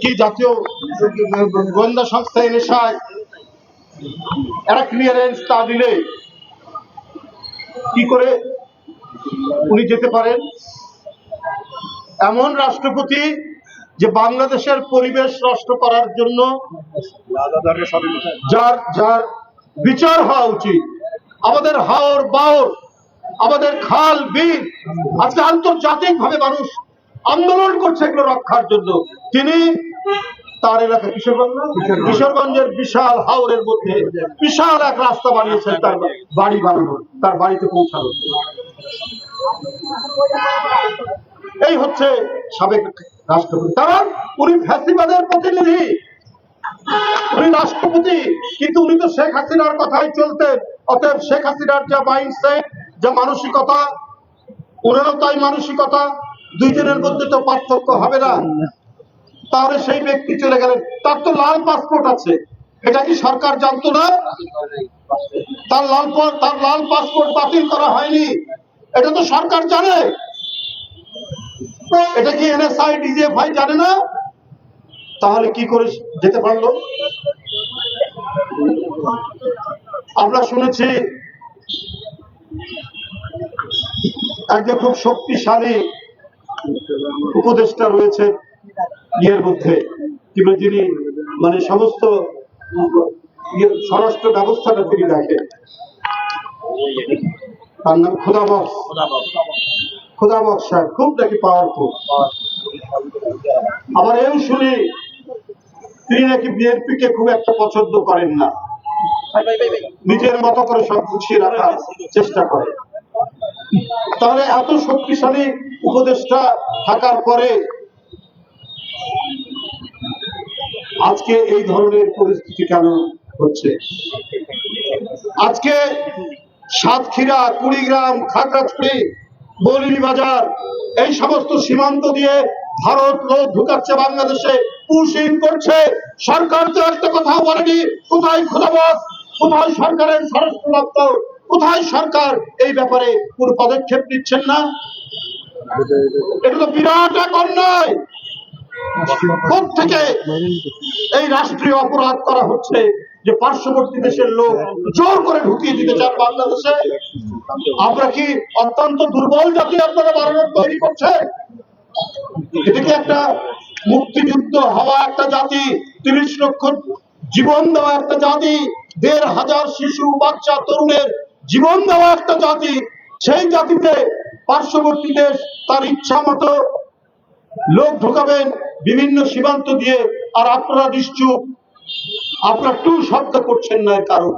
কি জাতীয় গোয়েন্দা সংস্থা এনএসআই, এরা ক্লিয়ারেন্স তা দিলে কি করে উনি যেতে পারেন? এমন রাষ্ট্রপতি যে বাংলাদেশের পরিবেশ নষ্ট করার জন্য যার যার বিচার হওয়া উচিত। আমাদের হাওর বাওর আমাদের খাল বিল আজকে আন্তর্জাতিক ভাবে মানুষ আন্দোলন করছে এগুলো রক্ষার জন্য। তিনি তার এলাকা কিশোরগঞ্জ কিশোরগঞ্জের বিশাল হাওরের মধ্যে বিশাল এক রাস্তা বানিয়েছেন তার বাড়ি বানানো তার বাড়িতে পৌঁছানো। এই হচ্ছে সাবেক রাষ্ট্রপতি। কারণ উনি ফ্যাসিবাদের প্রতিনিধি। উনি রাষ্ট্রপতি কিন্তু উনি তো শেখ হাসিনার কথাই চলতেন। অতএব শেখ হাসিনার যা মাইন্ডসেট যা মানসিকতা ওনারও তাই মানসিকতা। দুইজনের মধ্যে তো পার্থক্য হবে না। তাহলে সেই ব্যক্তি চলে গেলেন। তার তো লাল পাসপোর্ট আছে। এটা কি সরকার জানতো না? তার লাল তার লাল পাসপোর্ট বাতিল করা হয়নি। এটা তো সরকার জানে। এটা কি এনএসআই ডিজিএফআই জানে না? তাহলে কি করে যেতে পারল? আমরা শুনেছি, একজন খুব শক্তিশালী উপদেষ্টা রয়েছে ইয়ের মধ্যে কিংবা যিনি মানে সমস্ত স্বরাষ্ট্র ব্যবস্থাটা তিনি দেখেন। তার নাম খোদাবক্স খোদাবক্স সাহেব খুব নাকি পাওয়ারফুল আবার এও শুনি তিনি নাকি বিএনপি কে খুব একটা পছন্দ করেন না। নিজের মতো করে সব গুছিয়ে রাখার চেষ্টা করে তাহলে এত শক্তিশালী উপদেষ্টা থাকার পরে আজকে এই ধরনের পরিস্থিতি কেন হচ্ছে? আজকে সাতক্ষীরা, কুড়িগ্রাম, খাগড়াছড়ি বলিনি বাজার এই সমস্ত সীমান্ত দিয়ে ভারত লোক ঢুকাচ্ছে বাংলাদেশে, পুশিং করছে। সরকার তো একটা কথা বলেনি, কোথায় খোলাবাস কোথায় সরকারের স্বরাষ্ট্র দপ্তর? কোথায় সরকার এই ব্যাপারে কোন পদক্ষেপ নিচ্ছেন না? এটা তো বিরাট এক অন্যায়। থেকে এই রাষ্ট্রীয় অপরাধ করা হচ্ছে যে পার্শ্ববর্তী দেশের লোক জোর করে ঢুকিয়ে দিতে চান বাংলাদেশে? আমরা কি অত্যন্ত দুর্বল জাতি আপনারা বাড়ানোর তৈরি করছে? এটা একটা মুক্তিযুদ্ধ হওয়া একটা জাতি, তিরিশ লক্ষ জীবন দেওয়া একটা জাতি, দেড় হাজার শিশু, বাচ্চা, তরুণের জীবন দেওয়া একটা জাতি, সেই জাতিতে পার্শ্ববর্তী দেশ তার ইচ্ছা মতো লোক ঢোকাবেন, বিভিন্ন সীমান্ত দিয়ে আর আপনারা নিশ্চুপ, আপনারা টু শব্দ করছেন না কারণ?